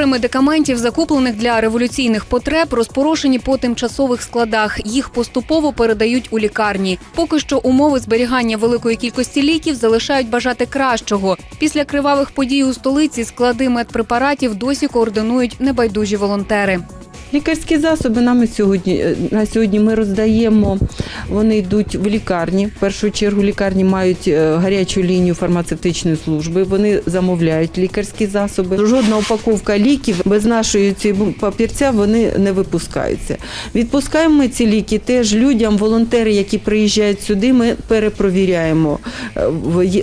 Збори медикаментів, закуплених для революційних потреб, розпорошені по тимчасових складах. Їх поступово передають у лікарні. Поки що умови зберігання великої кількості ліків залишають бажати кращого. Після кривавих подій у столиці склади медпрепаратів досі координують небайдужі волонтери. Лікарські засоби нами сьогодні е, на сьогодні ми роздаємо. Вони йдуть в лікарні. В першу чергу лікарні мають е, гарячу лінію фармацевтичної служби. Вони замовляють лікарські засоби. Жодна упаковка ліків без нашої цієї папірця вони не випускаються. Відпускаємо ми ці ліки теж людям, волонтери, які приїжджають сюди. Ми перепровіряємо. Е,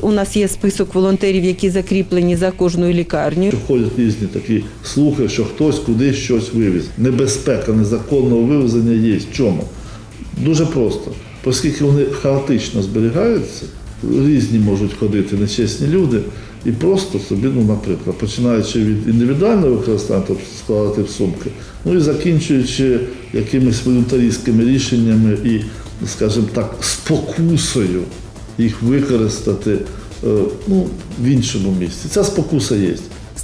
У нас є список волонтерів, які закріплені за кожною лікарнею. Ходять різні такі слухи, що хтось кудись щось вивіз. Небезпека незаконного вивезення є. В чому? Дуже просто. Оскільки вони хаотично зберігаються, різні можуть ходити нечесні люди і просто собі, ну, наприклад, починаючи від індивідуального використання, тобто складати в сумки, ну і закінчуючи якимись волюнтаристськими рішеннями і, скажімо так, спокусою їх використати е, ну, в іншому місці. Ця спокуса є.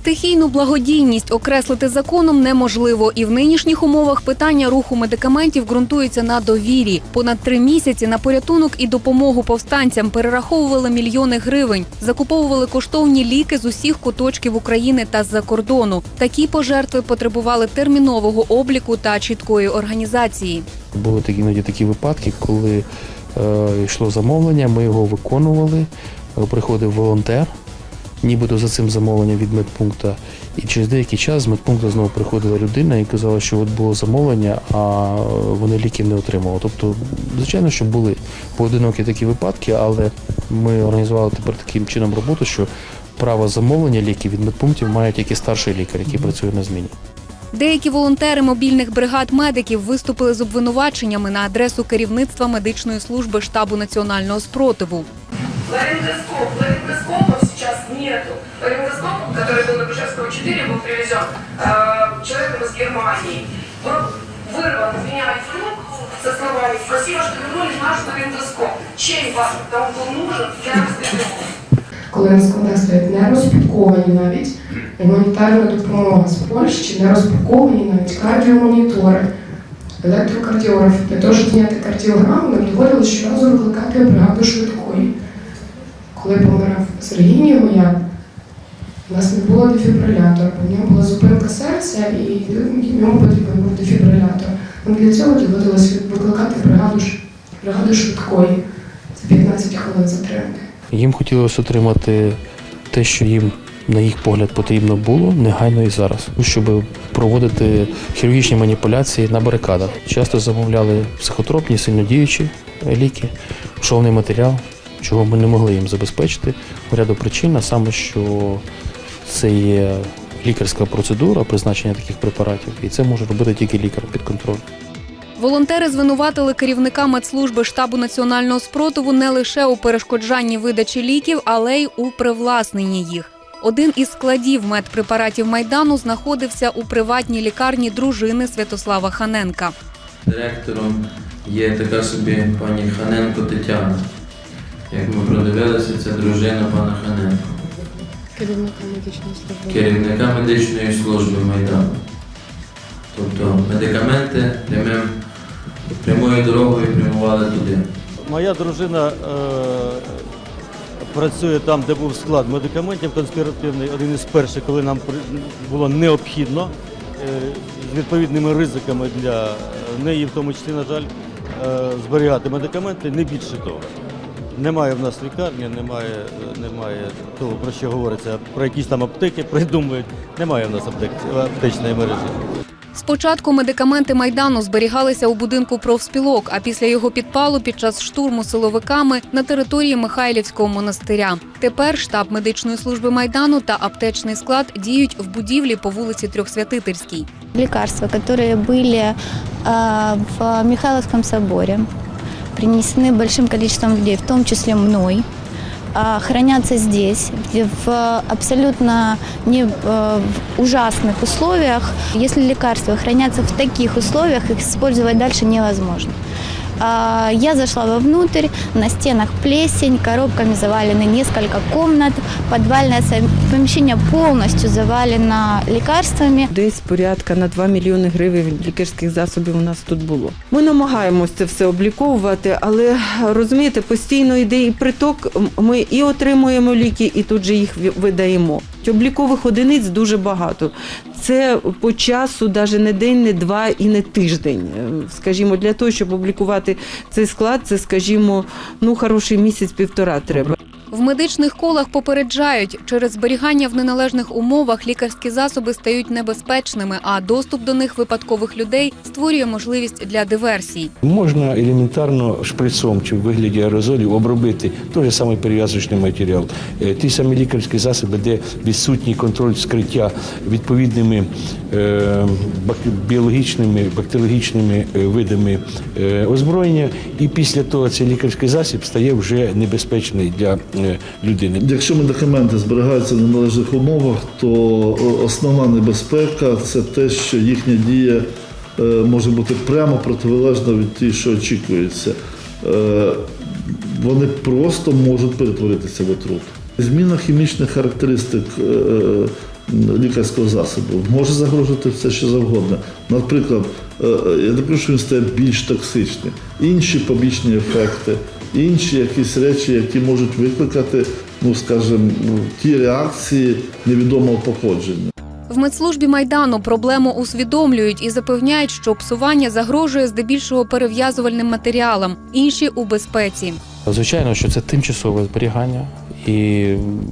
Стихійну благодійність окреслити законом неможливо, і в нинішніх умовах питання руху медикаментів ґрунтується на довірі. Понад три місяці на порятунок і допомогу повстанцям перераховували мільйони гривень, закуповували коштовні ліки з усіх куточків України та з-за кордону. Такі пожертви потребували термінового обліку та чіткої організації. Були такі іноді такі випадки, коли е, йшло замовлення, ми його виконували. е, Приходив волонтер, нібито за цим замовленням від медпункту. І через деякий час з медпункту знову приходила людина і казала, що от було замовлення, а вони ліків не отримали. Тобто, звичайно, що були поодинокі такі випадки, але ми організували тепер таким чином роботу, що право замовлення ліків від медпунктів має тільки старший лікар, який працює на зміні. Деякі волонтери мобільних бригад медиків виступили з обвинуваченнями на адресу керівництва медичної служби штабу національного спротиву. Ларингоскоп. Ларингоскоп, который был на Пушевского 4, был привезен э, человеком из Германии. Он вырван у меня из рук со словами «Спасибо, что вернули наш ларингоскоп». Чей вам там был нужен для розслідування? коли на складах стоять не розпаковані навіть гуманітарна допомога з Польщі, не розпаковані навіть кардіомонітори, електрокардіограф. Для того, щоб зняти кардіограму, нам доводилось щоразу викликати бригаду швидкої. Коли помирав Сергій Нігоян, у нас не було дефібрилятора, бо в нього була зупинка серця і йому потрібен був дефібрилятор. Нам для цього доводилось викликати бригаду, бригаду швидкої. Це 15 хвилин затримки. Їм хотілося отримати те, що їм, на їх погляд, потрібно було негайно і зараз, щоб проводити хірургічні маніпуляції на барикадах. Часто замовляли психотропні, сильнодіючі ліки, шовний матеріал, чого ми не могли їм забезпечити. По ряду причин, а саме, що це є лікарська процедура призначення таких препаратів, і це може робити тільки лікар під контролем. Волонтери звинуватили керівника медслужби штабу національного спротиву не лише у перешкоджанні видачі ліків, але й у привласненні їх. Один із складів медпрепаратів майдану знаходився у приватній лікарні дружини Святослава Ханенка. Директором є така собі пані Ханенко Тетяна. Як ми продивилися, це дружина пана Ханенко, Керівника медичної служби. керівника медичної служби Майдану. Тобто медикаменти, де ми прямою дорогою прямували туди. Моя дружина е, працює там, де був склад медикаментів конспіративний, один із перших, коли нам було необхідно е, з відповідними ризиками для неї, в тому числі, на жаль, е, зберігати медикаменти, не більше того. Немає в нас лікарні, немає, немає того, про що говориться, про якісь там аптеки придумують. Немає в нас аптек, аптечної мережі. Спочатку медикаменти майдану зберігалися у будинку профспілок, а після його підпалу під час штурму силовиками на території Михайлівського монастиря. Тепер штаб медичної служби майдану та аптечний склад діють в будівлі по вулиці Трьохсвятительській. лекарства, которые были а, в Михайловском соборе, принесены большим количеством людей, в том числе мной, а, хранятся здесь где в абсолютно не, э, в ужасных условиях. Если лекарства хранятся в таких условиях, их использовать дальше невозможно. Я зашла вовнутрь, на стенах плесень, коробками завалены несколько комнат, подвальное помещение полностью завалено лекарствами. Десь порядка на 2 мільйони гривень лікарських засобів у нас тут було. Ми намагаємося це все обліковувати, але розумієте, постійно йде і приток. Ми і отримуємо ліки, і тут же їх видаємо. Облікових одиниць дуже багато. Це по часу, навіть не день, не два і не тиждень. Е, Скажімо, для того, щоб облікувати цей склад, це, скажімо, ну хороший місяць-півтора треба. В медичних колах попереджають, через зберігання в неналежних умовах лікарські засоби стають небезпечними, а доступ до них випадкових людей створює можливість для диверсій. Можна елементарно шприцом чи в вигляді аерозолів обробити той же самий перев'язочний матеріал, е, ті самі лікарські засоби, де відсутній контроль скриття відповідними е, біологічними, бактеріологічними е, видами озброєння, і після того цей лікарський засіб стає вже небезпечний для е, людини. Якщо медикаменти зберігаються в неналежних умовах, то основна небезпека це те, що їхня дія е, може бути прямо протилежна від тієї, що очікується. Е, Вони просто можуть перетворитися в отруту. Зміна хімічних характеристик е, е, лікарського засобу може загрожувати все, що завгодно. Наприклад, е, е, я не що він стає більш токсичним, інші побічні ефекти, інші якісь речі, які можуть викликати, ну скажімо, ну, ті реакції невідомого походження. В медслужбі майдану проблему усвідомлюють і запевняють, що псування загрожує здебільшого перев'язувальним матеріалам, інші у безпеці. Звичайно, що це тимчасове зберігання, і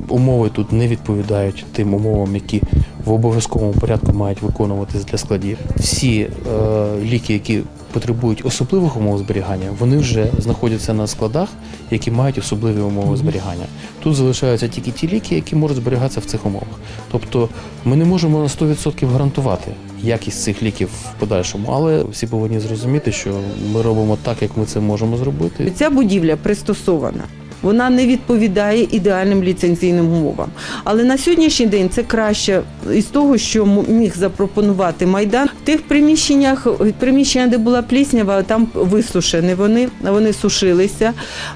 умови тут не відповідають тим умовам, які в обов'язковому порядку мають виконуватись для складів. Всі е, ліки, які потребують особливих умов зберігання, вони вже знаходяться на складах, які мають особливі умови зберігання. Тут залишаються тільки ті ліки, які можуть зберігатися в цих умовах. Тобто ми не можемо на 100% гарантувати якість цих ліків в подальшому, але всі повинні зрозуміти, що ми робимо так, як ми це можемо зробити. Ця будівля пристосована. Вона не відповідає ідеальним ліцензійним умовам. Але на сьогоднішній день це краще із того, що міг запропонувати майдан. В тих приміщеннях, приміщення, де була пліснява, там висушені вони, вони сушилися.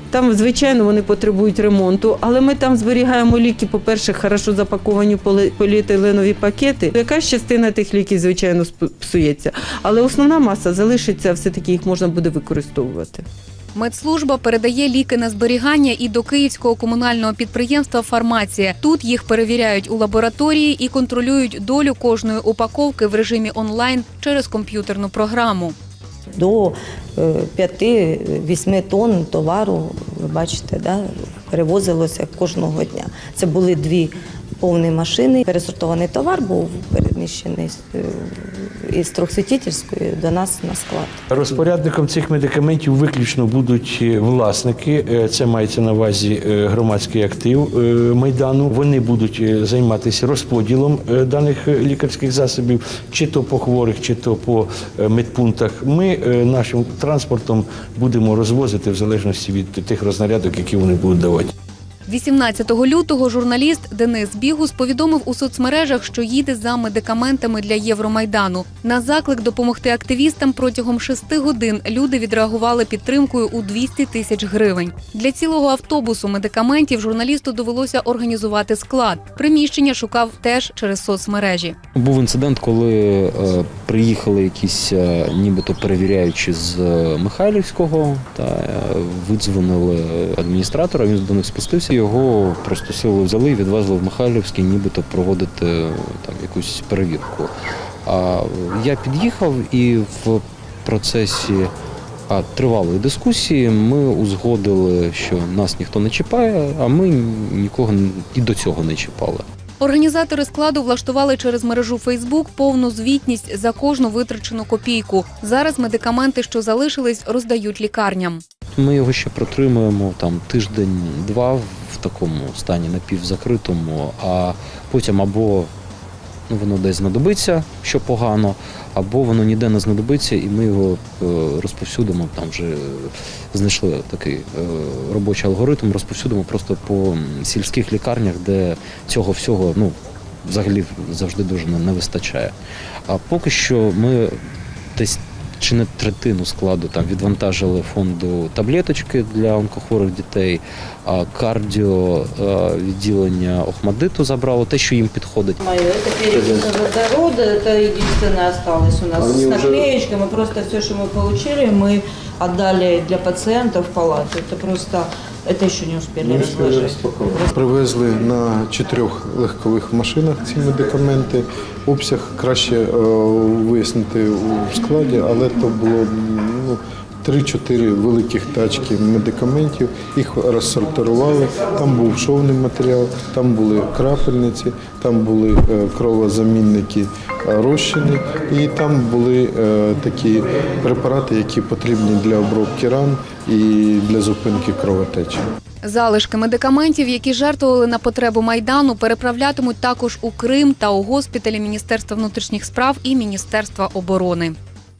Там, звичайно, вони потребують ремонту, але ми там зберігаємо ліки, по-перше, хорошо запаковані поліетиленові пакети. Якась частина тих ліків, звичайно, псується, але основна маса залишиться, все-таки їх можна буде використовувати. Медслужба передає ліки на зберігання і до київського комунального підприємства Фармація. Тут їх перевіряють у лабораторії і контролюють долю кожної упаковки в режимі онлайн через комп'ютерну програму. До 5-8 тонн товару, ви бачите, да, перевозилося кожного дня. Це були дві повні машини. Пересортований товар був переміщений е, із Трохсвітітівської до нас на склад. Розпорядником цих медикаментів виключно будуть е, власники. Е, Це мається на увазі е, громадський актив майдану. Вони будуть займатися розподілом даних лікарських засобів, чи то по хворих, чи то по медпунктах. Ми нашим транспортом будемо розвозити в залежності від тих рознарядок, які вони будуть давати. 18 лютого журналіст Денис Бігус повідомив у соцмережах, що їде за медикаментами для Євромайдану. На заклик допомогти активістам протягом шести годин люди відреагували підтримкою у 200 тисяч гривень. Для цілого автобусу медикаментів журналісту довелося організувати склад. Приміщення шукав теж через соцмережі. Був інцидент, коли е, приїхали якісь е, нібито перевіряючі з е, Михайлівського та видзвонили адміністратора. Він до них спустився. Його просто силою взяли і відвезли в Михайлівський, нібито проводити там якусь перевірку. А я під'їхав і в процесі а, тривалої дискусії ми узгодили, що нас ніхто не чіпає, а ми нікого і до цього не чіпали. Організатори складу влаштували через мережу Фейсбук повну звітність за кожну витрачену копійку. Зараз медикаменти, що залишились, роздають лікарням. Ми його ще протримуємо там тиждень-два в такому стані напівзакритому, а потім або ну, воно десь знадобиться, що погано, або воно ніде не знадобиться, і ми його е, розповсюдимо. Там вже знайшли такий е, робочий алгоритм, розповсюдимо просто по сільських лікарнях, де цього всього ну, взагалі завжди дуже не вистачає. А поки що ми десь чи не третину складу там відвантажили фонду таблеточки для онкохворих дітей, а кардіо е, відділення Охмадиту забрало те, що їм підходить. Это перепись водорода, это единственное осталось у нас с наклеечкой. Мы просто все, что мы получили, мы отдали для пациентов в палату. Это просто, это еще не успели разложить. Привезли на чотирьох легкових машинах ці медикаменти. Обсяг краще е, вияснити у складі, але то було ну, 3-4 великих тачки медикаментів. Їх розсортували. Там був шовний матеріал, там були крапельниці, там були е, кровозамінники е, розчини, і там були е, такі препарати, які потрібні для обробки ран і для зупинки кровотечі. Залишки медикаментів, які жертвували на потребу майдану, переправлятимуть також у Крим та у госпіталі Міністерства внутрішніх справ і Міністерства оборони.